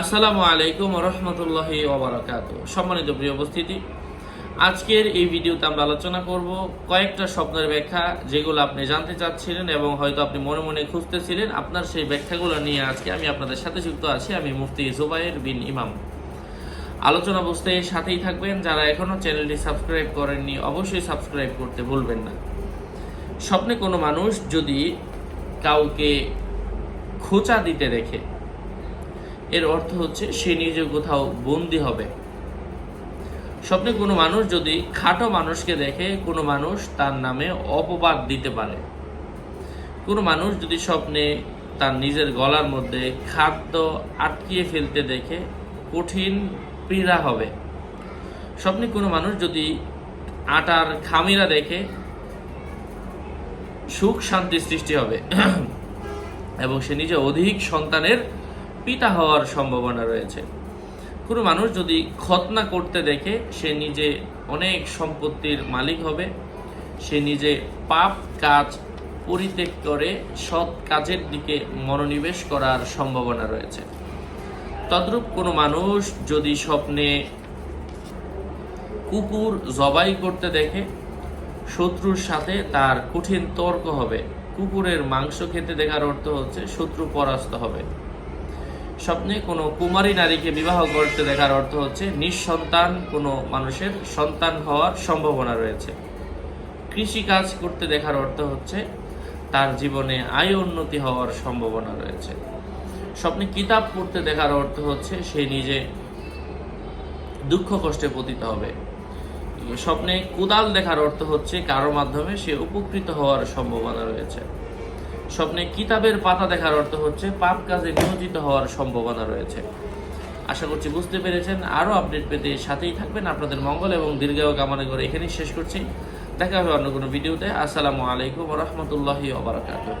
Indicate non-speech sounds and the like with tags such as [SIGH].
আসসালামু আলাইকুম রহমতুল্লাহ ওবরাকাত সম্মানিত প্রিয় উপস্থিতি, আজকের এই ভিডিওতে আমরা আলোচনা করব কয়েকটা স্বপ্নের ব্যাখ্যা যেগুলো আপনি জানতে চাচ্ছিলেন এবং হয়তো আপনি মনে মনে খুঁজতেছিলেন। আপনার সেই ব্যাখ্যাগুলো নিয়ে আজকে আমি আপনাদের সাথে যুক্ত আছি, আমি মুফতি জুবাইর বিন ইমাম। আলোচনা বুঝতে সাথেই থাকবেন। যারা এখনও চ্যানেলটি সাবস্ক্রাইব করেননি, অবশ্যই সাবস্ক্রাইব করতে ভুলবেন না। স্বপ্নে কোনো মানুষ যদি কাউকে খোঁচা দিতে দেখে এর অর্থ হচ্ছে সে নিজে কোথাও বন্দি হবে। স্বপ্নে কোনো মানুষ যদি খাটো মানুষকে দেখে, কোনো মানুষ তার নামে অপবাদ দিতে পারে। কোনো মানুষ যদি স্বপ্নে তার নিজের গলার মধ্যে খাদ্য আটকিয়ে ফেলতে দেখে, কঠিন পীড়া হবে। স্বপ্নে কোনো মানুষ যদি আটার খামিরা দেখে, সুখ শান্তি সৃষ্টি হবে। [CLEARS THROAT] এবং সে নিজে অধিক সন্তানের পিতা হওয়ার সম্ভাবনা রয়েছে। কোনো মানুষ যদি খতনা করতে দেখে, সে নিজে অনেক সম্পত্তির মালিক হবে, সে নিজে পাপ কাজ পরিত্যাগ করে, সৎ কাজের দিকে মনোনিবেশ করার সম্ভাবনা রয়েছে। তদ্রূপ কোনো মানুষ যদি স্বপ্নে কুকুর জবাই করতে দেখে, শত্রুর সাথে তার কঠিন তর্ক হবে। কুকুরের মাংস খেতে দেখার অর্থ হচ্ছে শত্রু পরাস্ত হবে। স্বপ্নে কোনো কুমারী নারীকে বিবাহ করতে দেখার অর্থ হচ্ছে নিঃসন্তান কোনো মানুষের সন্তান হওয়ার সম্ভাবনা রয়েছে। কৃষি কাজ করতে দেখার অর্থ হচ্ছে তার জীবনে আয় উন্নতি হওয়ার সম্ভাবনা রয়েছে। স্বপ্নে কিতাব পড়তে দেখার অর্থ হচ্ছে সে নিজে দুঃখ কষ্টে পতিত হবে। স্বপ্নে কোদাল দেখার অর্থ হচ্ছে কারও মাধ্যমে সে উপকৃত হওয়ার সম্ভাবনা রয়েছে। স্বপ্নে কিতাবের পাতা দেখার অর্থ হচ্ছে পাপ কাজে নিয়োজিত হওয়ার সম্ভাবনা রয়েছে। আশা করছি বুঝতে পেরেছেন। আরও আপডেট পেতে সাথেই থাকবেন। আপনাদের মঙ্গল এবং দীর্ঘায়ু কামনা করে এখানেই শেষ করছি। দেখা হবে অন্য কোনো ভিডিওতে। আসসালামু আলাইকুম রহমতুল্লাহি ওবরাকাতুহ